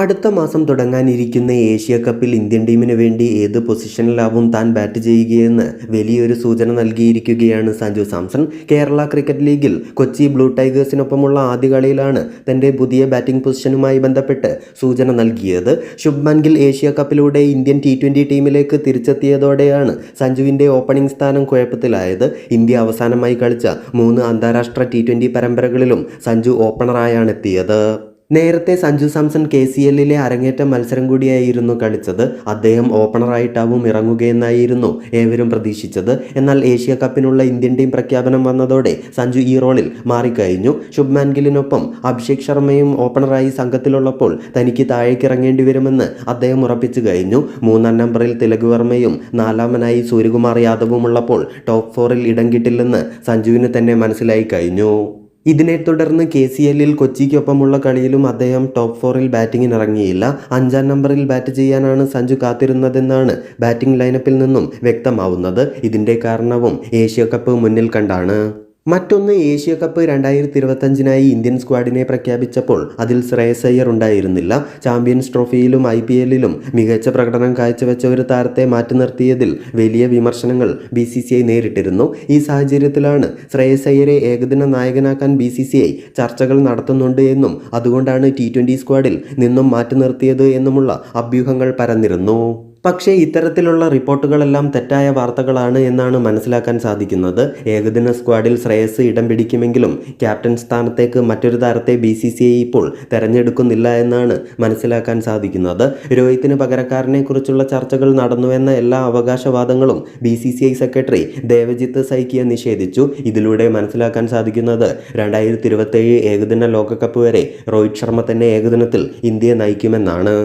അടുത്ത മാസം തുടങ്ങാനിരിക്കുന്ന ഏഷ്യ കപ്പിൽ ഇന്ത്യൻ ടീമിന് വേണ്ടി ഏത് പൊസിഷനിലാവും താൻ ബാറ്റ് ചെയ്യുകയെന്ന് വലിയൊരു സൂചന നൽകിയിരിക്കുകയാണ് സഞ്ജു സാംസൺ. കേരള ക്രിക്കറ്റ് ലീഗിൽ കൊച്ചി ബ്ലൂ ടൈഗേഴ്സിനൊപ്പമുള്ള ആദ്യ കളിയിലാണ് തന്റെ പുതിയ ബാറ്റിംഗ് പൊസിഷനുമായി ബന്ധപ്പെട്ട് സൂചന നൽകിയത്. ശുഭ്മാൻ ഗിൽ ഏഷ്യ കപ്പിലൂടെ ഇന്ത്യൻ ടി ട്വന്റി ടീമിലേക്ക് തിരിച്ചെത്തിയതോടെയാണ് സഞ്ജുവിന്റെ ഓപ്പണിംഗ് സ്ഥാനം കുഴപ്പത്തിലായത്. ഇന്ത്യ അവസാനമായി കളിച്ച മൂന്ന് അന്താരാഷ്ട്ര ടി പരമ്പരകളിലും സഞ്ജു ഓപ്പണറായാണ് എത്തിയത്. നേരത്തെ സഞ്ജു സാംസൺ കെ സി എല്ലിലെ അരങ്ങേറ്റ മത്സരം കൂടിയായിരുന്നു കളിച്ചത്. അദ്ദേഹം ഓപ്പണറായിട്ടാവും ഇറങ്ങുകയെന്നായിരുന്നു ഏവരും പ്രതീക്ഷിച്ചത്. എന്നാൽ ഏഷ്യ കപ്പിനുള്ള ഇന്ത്യൻ ടീം പ്രഖ്യാപനം വന്നതോടെ സഞ്ജു ഈ റോളിൽ മാറിക്കഴിഞ്ഞു. ശുഭ്മാൻ ഗില്ലിനൊപ്പം അഭിഷേക് ശർമ്മയും ഓപ്പണറായി സംഘത്തിലുള്ളപ്പോൾ തനിക്ക് താഴേക്ക് ഇറങ്ങേണ്ടി വരുമെന്ന് അദ്ദേഹം ഉറപ്പിച്ചു കഴിഞ്ഞു. മൂന്നാം നമ്പറിൽ തിലക് വർമ്മയും നാലാമനായി സൂര്യകുമാർ യാദവും ഉള്ളപ്പോൾ ടോപ്പ് ഫോറിൽ ഇടം കിട്ടില്ലെന്ന് സഞ്ജുവിന് തന്നെ മനസ്സിലായി കഴിഞ്ഞു. ഇതിനെ തുടർന്ന് കെ സി എല്ലിൽ കൊച്ചിക്കൊപ്പമുള്ള കളിയിലും അദ്ദേഹം ടോപ്പ് ഫോറിൽ ബാറ്റിംഗിന് ഇറങ്ങിയില്ല അഞ്ചാം നമ്പറിൽ ബാറ്റ് ചെയ്യാനാണ് സഞ്ജു കാത്തിരുന്നതെന്നാണ് ബാറ്റിംഗ് ലൈനപ്പിൽ നിന്നും വ്യക്തമാവുന്നത്. ഇതിന്റെ കാരണവും ഏഷ്യ കപ്പ് മുന്നിൽ കണ്ടാണ്. മറ്റൊന്ന് ഏഷ്യ കപ്പ് രണ്ടായിരത്തി ഇരുപത്തഞ്ചിനായി ഇന്ത്യൻ സ്ക്വാഡിനെ പ്രഖ്യാപിച്ചപ്പോൾ അതിൽ ശ്രേയസ് അയ്യർ ഉണ്ടായിരുന്നില്ല. ചാമ്പ്യൻസ് ട്രോഫിയിലും ഐ പി എല്ലിലും മികച്ച പ്രകടനം കാഴ്ചവെച്ച ഒരു താരത്തെ മാറ്റി നിർത്തിയതിൽ വലിയ വിമർശനങ്ങൾ ബി സി സി ഐ നേരിട്ടിരുന്നു. ഈ സാഹചര്യത്തിലാണ് ശ്രേയസ് അയ്യരെ ഏകദിന നായകനാക്കാൻ ബി സി സി ഐ ചർച്ചകൾ നടത്തുന്നുണ്ട് എന്നും അതുകൊണ്ടാണ് ടി ട്വന്റി സ്ക്വാഡിൽ നിന്നും മാറ്റി നിർത്തിയത് എന്നുമുള്ള അഭ്യൂഹങ്ങൾ പരന്നിരുന്നു. പക്ഷേ ഇത്തരത്തിലുള്ള റിപ്പോർട്ടുകളെല്ലാം തെറ്റായ വാർത്തകളാണ് എന്നാണ് മനസ്സിലാക്കാൻ സാധിക്കുന്നത്. ഏകദിന സ്ക്വാഡിൽ ശ്രേയസ് ഇടം പിടിക്കുമെങ്കിലും ക്യാപ്റ്റൻ സ്ഥാനത്തേക്ക് മറ്റൊരു താരത്തെ ബി സി സി ഐ ഇപ്പോൾ തെരഞ്ഞെടുക്കുന്നില്ല എന്നാണ് മനസ്സിലാക്കാൻ സാധിക്കുന്നത്. രോഹിത്തിന് പകരക്കാരനെ കുറിച്ചുള്ള ചർച്ചകൾ നടന്നുവെന്ന എല്ലാ അവകാശവാദങ്ങളും B C C I secretary Devajit Saikia നിഷേധിച്ചു. ഇതിലൂടെ മനസ്സിലാക്കാൻ സാധിക്കുന്നത് രണ്ടായിരത്തി ഇരുപത്തേഴ് ഏകദിന ലോകകപ്പ് വരെ രോഹിത് ശർമ്മ തന്നെ ഏകദിനത്തിൽ ഇന്ത്യയെ നയിക്കുമെന്നാണ്.